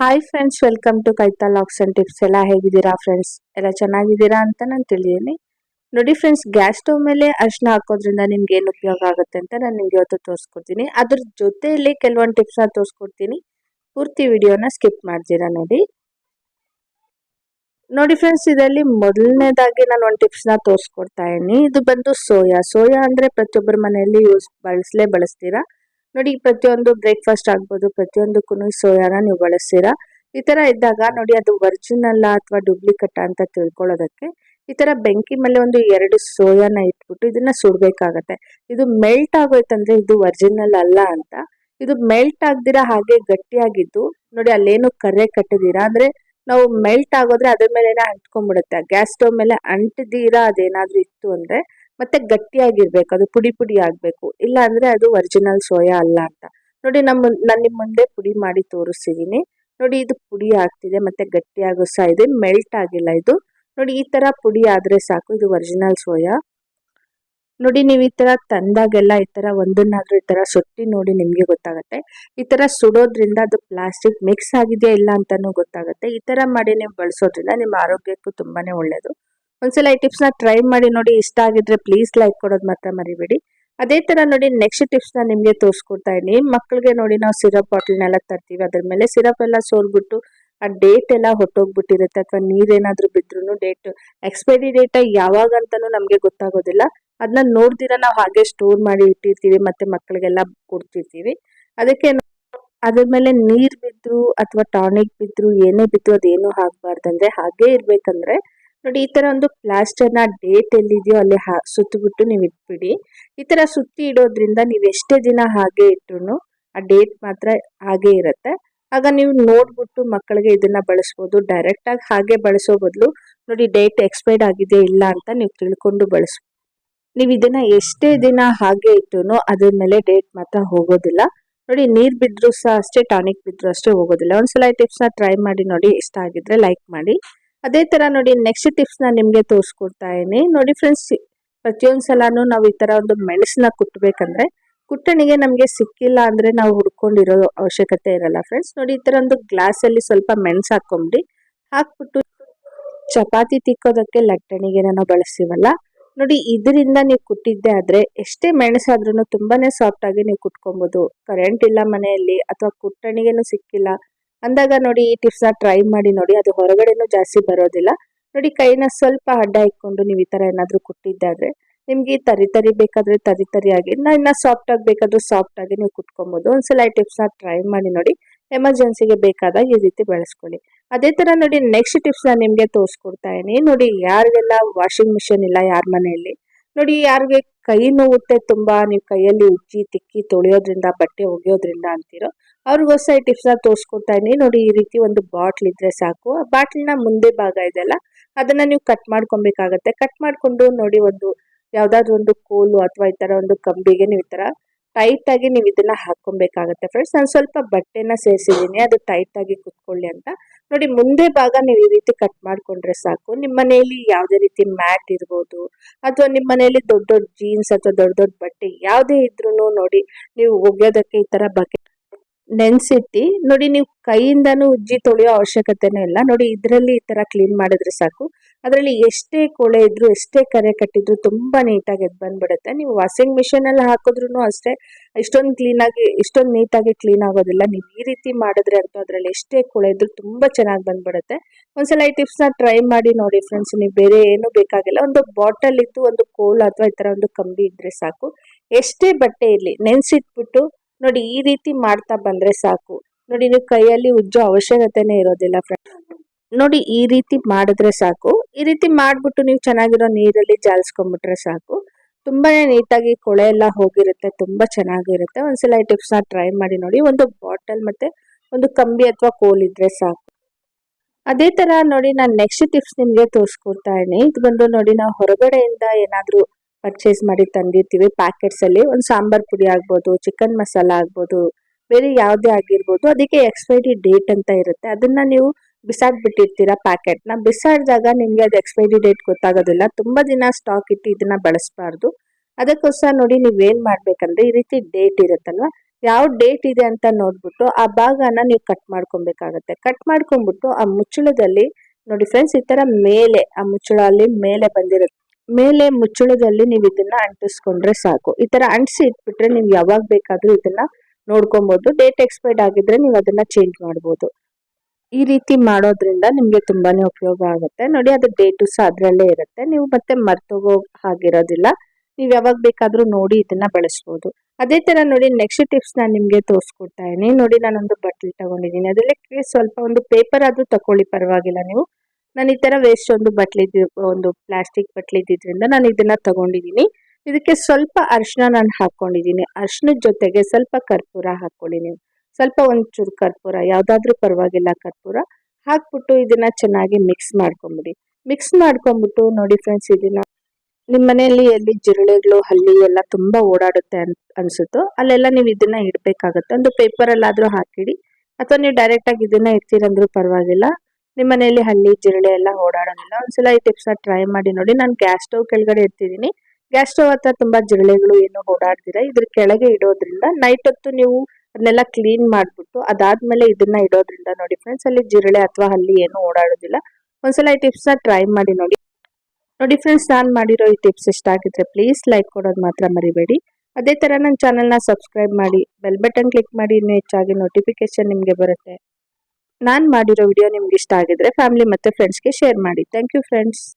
Hi friends welcome to ಕೈತಾ ಲಾಕ್ಸ್ and tips ಎಲ್ಲ ಹೇಗಿದ್ದೀರಾ ಫ್ರೆಂಡ್ಸ್ ಎಲ್ಲ ಚೆನ್ನಾಗಿದ್ದೀರಾ ಅಂತ ನಾನು ತಿಳಿದೀನಿ ನೋಡಿ ಫ್ರೆಂಡ್ಸ್ ಗ್ಯಾಸ್ ಸ್ಟವ್ ಮೇಲೆ ಅರ್ಶನ ಹಾಕೋದ್ರಿಂದ ನಿಮ್ಗೆ ಏನು ಉಪಯೋಗ ಆಗುತ್ತೆ ಅಂತ ನಾನು ನಿಮ್ಗೆ ಇವತ್ತು ತೋರಿಸ್ಕೊಡ್ತೀನಿ. ಅದ್ರ ಜೊತೆಯಲ್ಲಿ ಕೆಲವೊಂದು ಟಿಪ್ಸ್ನ ತೋರಿಸ್ಕೊಡ್ತೀನಿ. ಪೂರ್ತಿ ವಿಡಿಯೋನ ಸ್ಕಿಪ್ ಮಾಡ್ತೀರಾ ನೋಡಿ. ನೋಡಿ ಫ್ರೆಂಡ್ಸ್ ಇದರಲ್ಲಿ ಮೊದಲನೇದಾಗಿ ನಾನು ಒಂದು ಟಿಪ್ಸ್ನ ತೋರಿಸ್ಕೊಡ್ತಾ ಇದ್ದೀನಿ ಇದು ಬಂದು ಸೋಯಾ. ಸೋಯಾ ಅಂದರೆ ಪ್ರತಿಯೊಬ್ಬರ ಮನೆಯಲ್ಲಿ ಯೂಸ್ ಬಳಸಲೇ ಬಳಸ್ತೀರಾ? ನೋಡಿ, ಪ್ರತಿಯೊಂದು ಬ್ರೇಕ್ಫಾಸ್ಟ್ ಆಗ್ಬೋದು ಪ್ರತಿಯೊಂದಕ್ಕೂ ಸೋಯಾನ ನೀವು ಬಳಸ್ತೀರಾ? ಈ ಥರ ಇದ್ದಾಗ ನೋಡಿ, ಅದು ಒರಿಜಿನಲ್ ಅಥವಾ ಡೂಪ್ಲಿಕೇಟ್ ಅಂತ ತಿಳ್ಕೊಳ್ಳೋದಕ್ಕೆ ಈ ಥರ ಬೆಂಕಿ ಮೇಲೆ ಒಂದು ಎರಡು ಸೋಯಾನ ಇಟ್ಬಿಟ್ಟು ಇದನ್ನ ಸುಡಬೇಕಾಗತ್ತೆ. ಇದು ಮೆಲ್ಟ್ ಆಗೋಯ್ತಂದ್ರೆ ಇದು ವರ್ಜಿನಲ್ ಅಲ್ಲ ಅಂತ. ಇದು ಮೆಲ್ಟ್ ಆಗ್ದಿರ ಹಾಗೆ ಗಟ್ಟಿಯಾಗಿದ್ದು ನೋಡಿ, ಅಲ್ಲೇನು ಕರೆ ಕಟ್ಟಿದೀರಾ ಅಂದರೆ ನಾವು ಮೆಲ್ಟ್ ಆಗೋದ್ರೆ ಅದ್ರ ಮೇಲೆ ಅಂಟ್ಕೊಂಡ್ಬಿಡುತ್ತೆ. ಗ್ಯಾಸ್ ಸ್ಟವ್ ಮೇಲೆ ಅಂಟದಿರಾ ಅದೇನಾದ್ರೂ ಇತ್ತು ಅಂದ್ರೆ ಮತ್ತೆ ಗಟ್ಟಿಯಾಗಿರ್ಬೇಕು, ಅದು ಪುಡಿ ಪುಡಿ ಆಗ್ಬೇಕು. ಇಲ್ಲ ಅಂದ್ರೆ ಅದು ಒರಿಜಿನಲ್ ಸೋಯಾ ಅಲ್ಲ ಅಂತ. ನೋಡಿ ನಮ್ಮ ನಾನು ನಿಮ್ಮ ಮುಂದೆ ಪುಡಿ ಮಾಡಿ ತೋರಿಸ್ತಿದ್ದೀನಿ ನೋಡಿ ಇದು ಪುಡಿ ಆಗ್ತಿದೆ ಮತ್ತೆ ಗಟ್ಟಿಯಾಗೋ ಸಹ ಇದೆ ಮೆಲ್ಟ್ ಆಗಿಲ್ಲ ಇದು. ನೋಡಿ ಈ ತರ ಪುಡಿ ಆದ್ರೆ ಸಾಕು, ಇದು ಒರಿಜಿನಲ್ ಸೋಯಾ ನೋಡಿ ನೀವು ಈ ತರ ತಂದಾಗೆಲ್ಲ ಈ ತರ ಒಂದನ್ನಾದ್ರೂ ಈ ತರ ಸುಟ್ಟಿ ನೋಡಿ ನಿಮ್ಗೆ ಗೊತ್ತಾಗುತ್ತೆ. ಈ ತರ ಸುಡೋದ್ರಿಂದ ಅದು ಪ್ಲಾಸ್ಟಿಕ್ ಮಿಕ್ಸ್ ಆಗಿದೆಯಾ ಇಲ್ಲ ಅಂತಾನು ಗೊತ್ತಾಗುತ್ತೆ. ಈ ತರ ಮಾಡಿ ನೀವು ಬಳಸೋದ್ರಿಂದ ನಿಮ್ಮ ಆರೋಗ್ಯಕ್ಕೂ ತುಂಬಾನೇ ಒಳ್ಳೇದು. ಒಂದ್ಸಲ ಈ ಟಿಪ್ಸ್ನ ಟ್ರೈ ಮಾಡಿ ನೋಡಿ ಇಷ್ಟ ಆಗಿದ್ರೆ ಪ್ಲೀಸ್ ಲೈಕ್ ಕೊಡೋದು ಮಾತ್ರ ಮರಿಬೇಡಿ. ಅದೇ ತರ ನೋಡಿ ನೆಕ್ಸ್ಟ್ ಟಿಪ್ಸ್ನ ನಿಮಗೆ ತೋರಿಸ್ಕೊಡ್ತಾ ಇದೀನಿ ಮಕ್ಕಳಿಗೆ ನೋಡಿ ನಾವು ಸಿರಪ್ ಬಾಟಲ್ನೆಲ್ಲ ತರ್ತೀವಿ. ಅದ್ರ ಮೇಲೆ ಸಿರಪ್ ಎಲ್ಲ ಸೋರ್ಬಿಟ್ಟು ಆ ಡೇಟ್ ಎಲ್ಲ ಹೊಟ್ಟೋಗ್ಬಿಟ್ಟಿರುತ್ತೆ ಅಥವಾ ನೀರೇನಾದರೂ ಬಿದ್ರು ಡೇಟ್ ಎಕ್ಸ್ಪೈರಿ ಡೇಟ್ ಯಾವಾಗ ಅಂತಲೂ ನಮಗೆ ಗೊತ್ತಾಗೋದಿಲ್ಲ. ಅದನ್ನ ನೋಡ್ದಿರ ನಾವು ಹಾಗೆ ಸ್ಟೋರ್ ಮಾಡಿ ಇಟ್ಟಿರ್ತೀವಿ ಮತ್ತೆ ಮಕ್ಕಳಿಗೆಲ್ಲ ಕೊಡ್ತಿರ್ತೀವಿ. ಅದಕ್ಕೆ ಅದ್ರ ಮೇಲೆ ನೀರು ಬಿದ್ರು ಅಥವಾ ಟಾನಿಕ್ ಬಿದ್ರು ಏನೇ ಬಿದ್ರು ಅದೇನೂ ಆಗಬಾರ್ದಂದ್ರೆ ಹಾಗೆ ಇರ್ಬೇಕಂದ್ರೆ ನೋಡಿ, ಈ ತರ ಒಂದು ಪ್ಲಾಸ್ಟರ್ನ ಡೇಟ್ ಎಲ್ಲಿದೆಯೋ ಅಲ್ಲಿ ಸುತ್ತಿಬಿಟ್ಟು ನೀವು ಇಟ್ಬಿಡಿ. ಈ ತರ ಸುತ್ತಿ ಇಡೋದ್ರಿಂದ ನೀವು ಎಷ್ಟೇ ದಿನ ಹಾಗೆ ಇಟ್ರು ಆ ಡೇಟ್ ಮಾತ್ರ ಹಾಗೆ ಇರುತ್ತೆ. ಆಗ ನೀವು ನೋಡ್ಬಿಟ್ಟು ಮಕ್ಕಳಿಗೆ ಇದನ್ನ ಬಳಸ್ಬೋದು. ಡೈರೆಕ್ಟ್ ಆಗಿ ಹಾಗೆ ಬಳಸೋ ಬದಲು ನೋಡಿ ಡೇಟ್ ಎಕ್ಸ್ಪೈರ್ಡ್ ಆಗಿದೆ ಇಲ್ಲ ಅಂತ ನೀವು ತಿಳ್ಕೊಂಡು ಬಳಸ್ಬೋದು. ನೀವು ಇದನ್ನ ಎಷ್ಟೇ ದಿನ ಹಾಗೆ ಇಟ್ಟು ಅದ್ರ ಮೇಲೆ ಡೇಟ್ ಮಾತ್ರ ಹೋಗೋದಿಲ್ಲ. ನೋಡಿ, ನೀರ್ ಬಿದ್ದರೂ ಸಹ ಅಷ್ಟೇ ಟಾನಿಕ್ ಬಿದ್ದರೂ ಅಷ್ಟೇ ಹೋಗೋದಿಲ್ಲ. ಒಂದ್ಸಲ ಈ ಟಿಪ್ಸ್ನ ಟ್ರೈ ಮಾಡಿ ನೋಡಿ, ಇಷ್ಟ ಆಗಿದ್ರೆ ಲೈಕ್ ಮಾಡಿ. ಅದೇ ತರ ನೋಡಿ ನೆಕ್ಸ್ಟ್ ಟಿಪ್ಸ್ ನಿಮಗೆ ತೋರಿಸ್ಕೊಡ್ತಾ ಇದ್ದೀನಿ. ನೋಡಿ ಫ್ರೆಂಡ್ಸ್ ಪ್ರತಿಯೊಂದು ಸಲಾನು ನಾವು ಈ ಥರ ಒಂದು ಮೆಣಸನ್ನ ಕುಟ್ಟಬೇಕಂದ್ರೆ ಕುಟ್ಟಣಿಗೆ ನಮಗೆ ಸಿಕ್ಕಿಲ್ಲ ಅಂದ್ರೆ ನಾವು ಹುಡ್ಕೊಂಡಿರೋ ಅವಶ್ಯಕತೆ ಇರಲ್ಲ ಫ್ರೆಂಡ್ಸ್ ನೋಡಿ ಈ ಥರ ಒಂದು ಗ್ಲಾಸ್ ಅಲ್ಲಿ ಸ್ವಲ್ಪ ಮೆಣಸು ಹಾಕೊಂಬಿಡಿ. ಹಾಕ್ಬಿಟ್ಟು ಚಪಾತಿ ತಿಕ್ಕೋದಕ್ಕೆ ಲಟ್ಟಣಿಗೆ ನಾನು ಬಳಸ್ತೀವಲ್ಲ. ನೋಡಿ ಇದರಿಂದ ನೀವು ಕುಟ್ಟಿದ್ದೆ ಆದ್ರೆ ಎಷ್ಟೇ ಮೆಣಸಾದ್ರೂ ತುಂಬಾನೇ ಸಾಫ್ಟ್ ಆಗಿ ನೀವು ಕುಟ್ಕೊಬಹುದು ಕರೆಂಟ್ ಇಲ್ಲ ಮನೆಯಲ್ಲಿ ಅಥವಾ ಕುಟ್ಟಣಿಗೆನು ಸಿಕ್ಕಿಲ್ಲ. ಅಂದಾಗ ನೋಡಿ ಈ ಟಿಪ್ಸ್ನ ಟ್ರೈ ಮಾಡಿ ನೋಡಿ, ಅದು ಹೊರಗಡೆನೂ ಜಾಸ್ತಿ ಬರೋದಿಲ್ಲ. ನೋಡಿ ಕೈನ ಸ್ವಲ್ಪ ಅಡ್ಡ ಇಟ್ಕೊಂಡು ನೀವು ಈ ತರ ಏನಾದರೂ ಕುಟ್ಟಿದ್ದಾದರೆ, ನಿಮಗೆ ತರಿ ತರಿ ಬೇಕಾದರೆ ತರಿ ತರಿಯಾಗಿ ಇನ್ನ ಸಾಫ್ಟ್ ಆಗಿ ಬೇಕಾದ್ರೂ ಸಾಫ್ಟ್ ಆಗಿ ನೀವು ಕುಟ್ಕೊಬಹುದು ಒಂದ್ಸಲ ಈ ಟಿಪ್ಸ್ನ ಟ್ರೈ ಮಾಡಿ ನೋಡಿ ಎಮರ್ಜೆನ್ಸಿಗೆ ಬೇಕಾದಾಗ ಈ ರೀತಿ ಬಳಸ್ಕೊಳ್ಳಿ. ಅದೇ ತರ ನೋಡಿ ನೆಕ್ಸ್ಟ್ ಟಿಪ್ಸ್ ನಿಮಗೆ ನಿಮ್ಗೆ ತೋರಿಸ್ಕೊಡ್ತಾ ಇದೀನಿ ನೋಡಿ ಯಾರಿಗೆಲ್ಲ ವಾಷಿಂಗ್ ಮಿಷಿನ್ ಇಲ್ಲ ಯಾರ ಮನೆಯಲ್ಲಿ, ನೋಡಿ ಯಾರಿಗೆ ಕೈ ನೋವುತ್ತೆ ತುಂಬಾ, ನೀವು ಕೈಯಲ್ಲಿ ಉಜ್ಜಿ, ತಿಕ್ಕಿ ತೊಳೆಯೋದ್ರಿಂದ, ಬಟ್ಟೆ ಒಗೆಯೋದ್ರಿಂದ ಅಂತೀರೋ ಅವ್ರಿಗೋಸ್ಕರ ಈ ಟಿಪ್ಸ್ನ ತೋರಿಸ್ಕೊಡ್ತಾ ಇದ್ದೀನಿ. ನೋಡಿ, ಈ ರೀತಿ ಒಂದು ಬಾಟ್ಲ್ ಇದ್ರೆ ಸಾಕು. ಆ ಬಾಟ್ಲಿನ ಮುಂದೆ ಭಾಗ ಇದೆಯಲ್ಲ ಅದನ್ನ ನೀವು ಕಟ್ ಮಾಡ್ಕೊಬೇಕಾಗತ್ತೆ. ಕಟ್ ಮಾಡ್ಕೊಂಡು ನೋಡಿ ಒಂದು, ಯಾವ್ದಾದ್ರು ಒಂದು ಕೋಲು ಅಥವಾ ಈ ತರ ಒಂದು ಕಂಬಿಗೆ ನೀವು ಈ ತರ ಟೈಟ್ ಆಗಿ ನೀವು ಇದನ್ನ ಹಾಕೊಬೇಕಾಗತ್ತೆ ಫ್ರೆಂಡ್ಸ್ ನಾನು ಸ್ವಲ್ಪ ಬಟ್ಟೆನ ಸೇರಿಸಿದ್ದೀನಿ, ಅದು ಟೈಟ್ ಆಗಿ ಕುತ್ಕೊಳ್ಳಿ ಅಂತ. ನೋಡಿ, ಮುಂದೆ ಭಾಗ ನೀವು ಈ ರೀತಿ ಕಟ್ ಮಾಡ್ಕೊಂಡ್ರೆ ಸಾಕು. ನಿಮ್ಮ ಮನೆಯಲ್ಲಿ ಯಾವುದೇ ರೀತಿ ಮ್ಯಾಟ್ ಇರ್ಬೋದು, ಅಥವಾ ನಿಮ್ಮ ಮನೆಯಲ್ಲಿ ದೊಡ್ಡ ದೊಡ್ಡ ಜೀನ್ಸ್ ಅಥವಾ ದೊಡ್ಡ ದೊಡ್ಡ ಬಟ್ಟೆ ಯಾವುದೇ ಇದ್ರೂ ನೋಡಿ, ನೀವು ಒಗೆಯೋದಕ್ಕೆ ಈ ತರ ಬಕೆಟ್ ನೆನ್ಸಿಟ್ಟಿ, ನೋಡಿ ನೀವು ಕೈಯಿಂದನೂ ಉಜ್ಜಿ ತೊಳೆಯೋ ಅವಶ್ಯಕತೆನೇ ಇಲ್ಲ. ನೋಡಿ ಇದರಲ್ಲಿ ಈ ತರ ಕ್ಲೀನ್ ಮಾಡಿದ್ರೆ ಸಾಕು. ಅದರಲ್ಲಿ ಎಷ್ಟೇ ಕೊಳೆ ಇದ್ರು, ಎಷ್ಟೇ ಕರೆ ಕಟ್ಟಿದ್ರು ತುಂಬಾ ನೀಟಾಗಿ ಎದ್ದು ಬಂದ್ಬಿಡುತ್ತೆ. ನೀವು ವಾಷಿಂಗ್ ಮಿಷಿನಲ್ಲಿ ಹಾಕಿದ್ರೂ ಅಷ್ಟೇ. ಇಷ್ಟೊಂದು ಕ್ಲೀನ್ ಆಗಿ ಇಷ್ಟೊಂದು ನೀಟಾಗಿ ಕ್ಲೀನ್ ಆಗೋದಿಲ್ಲ. ನೀವು ಈ ರೀತಿ ಮಾಡಿದ್ರೆ ಅಂತ ಅದರಲ್ಲಿ ಎಷ್ಟೇ ಕೊಳೆ ಇದ್ರು ತುಂಬಾ ಚೆನ್ನಾಗಿ ಬಂದ್ಬಿಡುತ್ತೆ. ಒಂದ್ಸಲ ಈ ಟಿಪ್ಸ್ನ ಟ್ರೈ ಮಾಡಿ ನೋಡಿ ಫ್ರೆಂಡ್ಸ್, ನೀವು ಬೇರೆ ಏನು ಬೇಕಾಗಿಲ್ಲ. ಒಂದು ಬಾಟಲ್ ಇತ್ತು ಒಂದು ಕೋಲ್ ಅಥವಾ ಈ ತರ ಒಂದು ಕಂಬಿ ಇದ್ರೆ ಸಾಕು. ಎಷ್ಟೇ ಬಟ್ಟೆ ಇರಲಿ, ನೆನ್ಸಿಟ್ಬಿಟ್ಟು ನೋಡಿ, ಈ ರೀತಿ ಮಾಡ್ತಾ ಬಂದ್ರೆ ಸಾಕು. ನೋಡಿ, ನೀವು ಕೈಯಲ್ಲಿ ಉಜ್ಜೋ ಅವಶ್ಯಕತೆನೇ ಇರೋದಿಲ್ಲ ಫ್ರೆಂಡ್ ನೋಡಿ, ಈ ರೀತಿ ಮಾಡಿದ್ರೆ ಸಾಕು. ಈ ರೀತಿ ಮಾಡಿಬಿಟ್ಟು ನೀವು ಚೆನ್ನಾಗಿರೋ ನೀರಲ್ಲಿ ಜಾಲಿಸ್ಕೊಂಡ್ಬಿಟ್ರೆ ಸಾಕು. ತುಂಬಾ ನೀಟಾಗಿ ಕೊಳೆ ಎಲ್ಲ ಹೋಗಿರುತ್ತೆ, ತುಂಬ ಚೆನ್ನಾಗಿರುತ್ತೆ. ಒಂದ್ಸಲ ಈ ಟಿಪ್ಸ್ನ ಟ್ರೈ ಮಾಡಿ ನೋಡಿ. ಒಂದು ಬಾಟಲ್ ಮತ್ತೆ ಒಂದು ಕಂಬಿ ಅಥವಾ ಕೋಲ್ ಇದ್ರೆ ಸಾಕು. ಅದೇ ತರ ನೋಡಿ, ನಾನು ನೆಕ್ಸ್ಟ್ ಟಿಪ್ಸ್ ನಿಮಗೆ ತೋರಿಸ್ಕೊಡ್ತಾ ಇದ್ದೀನಿ. ಇದು ಬಂದು ನೋಡಿ, ನಾವು ಹೊರಗಡೆಯಿಂದ ಏನಾದ್ರೂ ಪರ್ಚೇಸ್ ಮಾಡಿ ತಂದಿರ್ತೀವಿ. ಪ್ಯಾಕೆಟ್ಸ್ ಅಲ್ಲಿ ಒಂದು ಸಾಂಬಾರ್ ಪುಡಿ ಆಗ್ಬೋದು ಚಿಕನ್ ಮಸಾಲ ಆಗ್ಬೋದು, ಬೇರೆ ಯಾವುದೇ ಆಗಿರ್ಬೋದು, ಅದಕ್ಕೆ ಎಕ್ಸ್ಪೈರಿ ಡೇಟ್ ಅಂತ ಇರುತ್ತೆ. ಅದನ್ನ ನೀವು ಬಿಸಾಡ್ಬಿಟ್ಟಿರ್ತೀರಾ ಪ್ಯಾಕೆಟ್ನ ಬಿಸಾಡಿದಾಗ ನಿಮಗೆ ಅದು ಎಕ್ಸ್ಪೈರಿ ಡೇಟ್ ಗೊತ್ತಾಗೋದಿಲ್ಲ. ತುಂಬಾ ದಿನ ಸ್ಟಾಕ್ ಇಟ್ಟು ಇದನ್ನ ಬಳಸಬಾರ್ದು. ಅದಕ್ಕೋಸ್ಕರ ನೋಡಿ ನೀವೇನು ಮಾಡಬೇಕಂದ್ರೆ ಈ ರೀತಿ ಡೇಟ್ ಇರುತ್ತಲ್ವಾ? ಯಾವ ಡೇಟ್ ಇದೆ ಅಂತ ನೋಡ್ಬಿಟ್ಟು ಆ ಭಾಗನ ನೀವು ಕಟ್ ಮಾಡ್ಕೊಬೇಕಾಗತ್ತೆ. ಕಟ್ ಮಾಡ್ಕೊಂಡ್ಬಿಟ್ಟು ಆ ಮುಚ್ಚಳದಲ್ಲಿ ನೋಡಿ ಫ್ರೆಂಡ್ಸ್ ಈ ಥರ ಮೇಲೆ, ಆ ಮುಚ್ಚಳ ಅಲ್ಲಿ ಮೇಲೆ ಬಂದಿರುತ್ತೆ. ಮೇಲೆ ಮುಚ್ಚಳದಲ್ಲಿ ನೀವು ಇದನ್ನ ಅಂಟಿಸ್ಕೊಂಡ್ರೆ ಸಾಕು. ಈ ತರ ಅಂಟಿಸಿ ಇಟ್ಬಿಟ್ರೆ ನೀವು ಯಾವಾಗ ಬೇಕಾದ್ರೂ ಇದನ್ನ ನೋಡ್ಕೊಬಹುದು ಡೇಟ್ ಎಕ್ಸ್ಪೈರ್ಡ್ ಆಗಿದ್ರೆ ನೀವು ಅದನ್ನ ಚೇಂಜ್ ಮಾಡ್ಬೋದು. ಈ ರೀತಿ ಮಾಡೋದ್ರಿಂದ ನಿಮ್ಗೆ ತುಂಬಾನೇ ಉಪಯೋಗ ಆಗುತ್ತೆ. ನೋಡಿ ಅದು ಡೇಟು ಸಹ ಅದರಲ್ಲೇ ಇರುತ್ತೆ. ನೀವು ಮತ್ತೆ ಮರ್ತೋಗೋ ಹಾಗಿರೋದಿಲ್ಲ. ನೀವು ಯಾವಾಗ ಬೇಕಾದ್ರೂ ನೋಡಿ ಇದನ್ನ ಬಳಸ್ಬೋದು. ಅದೇ ತರ ನೋಡಿ ನೆಕ್ಸ್ಟ್ ಟಿಪ್ಸ್ ನಾನು ನಿಮ್ಗೆ ತೋರಿಸ್ಕೊಡ್ತಾ ಇದೀನಿ ನೋಡಿ, ನಾನೊಂದು ಬಟ್ಲ್ ತಗೊಂಡಿದ್ದೀನಿ. ಅದರಲ್ಲಿ ಸ್ವಲ್ಪ ಒಂದು ಪೇಪರ್ ಆದ್ರೂ ತಕೊಳ್ಳಿ, ಪರವಾಗಿಲ್ಲ ನೀವು. ನಾನು ಈ ತರ ವೇಸ್ಟ್ ಒಂದು ಬಟ್ಲಿದ್ದು, ಒಂದು ಪ್ಲಾಸ್ಟಿಕ್ ಬಟ್ಲಿದ್ದಿದ್ದರಿಂದ ನಾನು ಇದನ್ನ ತಗೊಂಡಿದ್ದೀನಿ ಇದಕ್ಕೆ ಸ್ವಲ್ಪ ಅರಿಶಿನ ನಾನು ಹಾಕ್ಕೊಂಡಿದ್ದೀನಿ ಅರಿಶಿನದ ಜೊತೆಗೆ ಸ್ವಲ್ಪ ಕರ್ಪೂರ ನೀವು ಸ್ವಲ್ಪ ಒಂಚೂರು ಕರ್ಪೂರ, ಯಾವುದಾದ್ರೂ ಪರವಾಗಿಲ್ಲ ಕರ್ಪೂರ, ಹಾಕ್ಬಿಟ್ಟು ಇದನ್ನ ಚೆನ್ನಾಗಿ ಮಿಕ್ಸ್ ಮಾಡ್ಕೊಂಬಿಡಿ. ಮಿಕ್ಸ್ ಮಾಡ್ಕೊಂಬಿಟ್ಟು ನೋಡಿ ಫ್ರೆಂಡ್ಸ್ ಇದನ್ನು ನಿಮ್ಮ ಮನೆಯಲ್ಲಿ ಎಲ್ಲಿ ಜಿರಳೆಗಳು, ಹಲ್ಲಿ ಎಲ್ಲ ತುಂಬಾ ಓಡಾಡುತ್ತೆ ಅನ್, ಅನ್ಸುತ್ತೋ, ಅಲ್ಲೆಲ್ಲ ನೀವು ಇದನ್ನ ಇಡ್ಬೇಕಾಗತ್ತೆ. ಒಂದು ಪೇಪರಲ್ಲಾದರೂ ಹಾಕಿಡಿ. ಅಥವಾ ನೀವು ಡೈರೆಕ್ಟ್ ಆಗಿ ಇದನ್ನ ಇಡ್ತೀರಂದ್ರೂ ಪರವಾಗಿಲ್ಲ. ನಿಮ್ಮ ಮನೆಯಲ್ಲಿ ಹಳ್ಳಿ ಜಿರಳೆ ಎಲ್ಲ ಓಡಾಡೋದಿಲ್ಲ. ಒಂದ್ಸಲ ಈ ಟಿಪ್ಸ್ ಟ್ರೈ ಮಾಡಿ ನೋಡಿ. ನಾನು ಗ್ಯಾಸ್ ಸ್ಟವ್ ಕೆಳಗಡೆ ಇರ್ತಿದ್ದೀನಿ ಗ್ಯಾಸ್ ಸ್ಟವ್ ಹತ್ರ ತುಂಬಾ ಜಿರಳೆಗಳು ಏನು ಓಡಾಡ್ತೀರಾ ಇದ್ರ ಕೆಳಗೆ ಇಡೋದ್ರಿಂದ ನೈಟ್ ಹೊತ್ತು ನೀವು ಅದನ್ನೆಲ್ಲ ಕ್ಲೀನ್ ಮಾಡ್ಬಿಟ್ಟು ಅದಾದ್ಮೇಲೆ ಇದನ್ನ ಇಡೋದ್ರಿಂದ ನೋಡಿ ಫ್ರೆಂಡ್ಸ್ ಅಲ್ಲಿ ಜಿರಳೆ ಅಥವಾ ಹಲ್ಲಿ ಏನು ಓಡಾಡೋದಿಲ್ಲ. ಒಂದ್ಸಲ ಈ ಟಿಪ್ಸ್ನ ಟ್ರೈ ಮಾಡಿ ನೋಡಿ. ನೋಡಿ ಫ್ರೆಂಡ್ಸ್ ನಾನು ಮಾಡಿರೋ ಈ ಟಿಪ್ಸ್ ಇಷ್ಟ ಆಗಿದ್ರೆ ಪ್ಲೀಸ್ ಲೈಕ್ ಕೊಡೋದು ಮಾತ್ರ ಮರಿಬೇಡಿ. ಅದೇ ತರ ನನ್ನ ಚಾನೆಲ್ನ ಸಬ್ಸ್ಕ್ರೈಬ್ ಮಾಡಿ ಬೆಲ್ ಬಟನ್ ಕ್ಲಿಕ್ ಮಾಡಿ ಇನ್ನೂ ಹೆಚ್ಚಾಗಿ ನೋಟಿಫಿಕೇಶನ್ ನಿಮಗೆ ಬರುತ್ತೆ. ನಾನು ಮಾಡಿರೋ ವಿಡಿಯೋ ನಿಮ್ಗೆ ಇಷ್ಟ ಆಗಿದ್ರೆ ಫ್ಯಾಮಿಲಿ ಮತ್ತೆ ಫ್ರೆಂಡ್ಸ್ಗೆ ಶೇರ್ ಮಾಡಿ. Thank you friends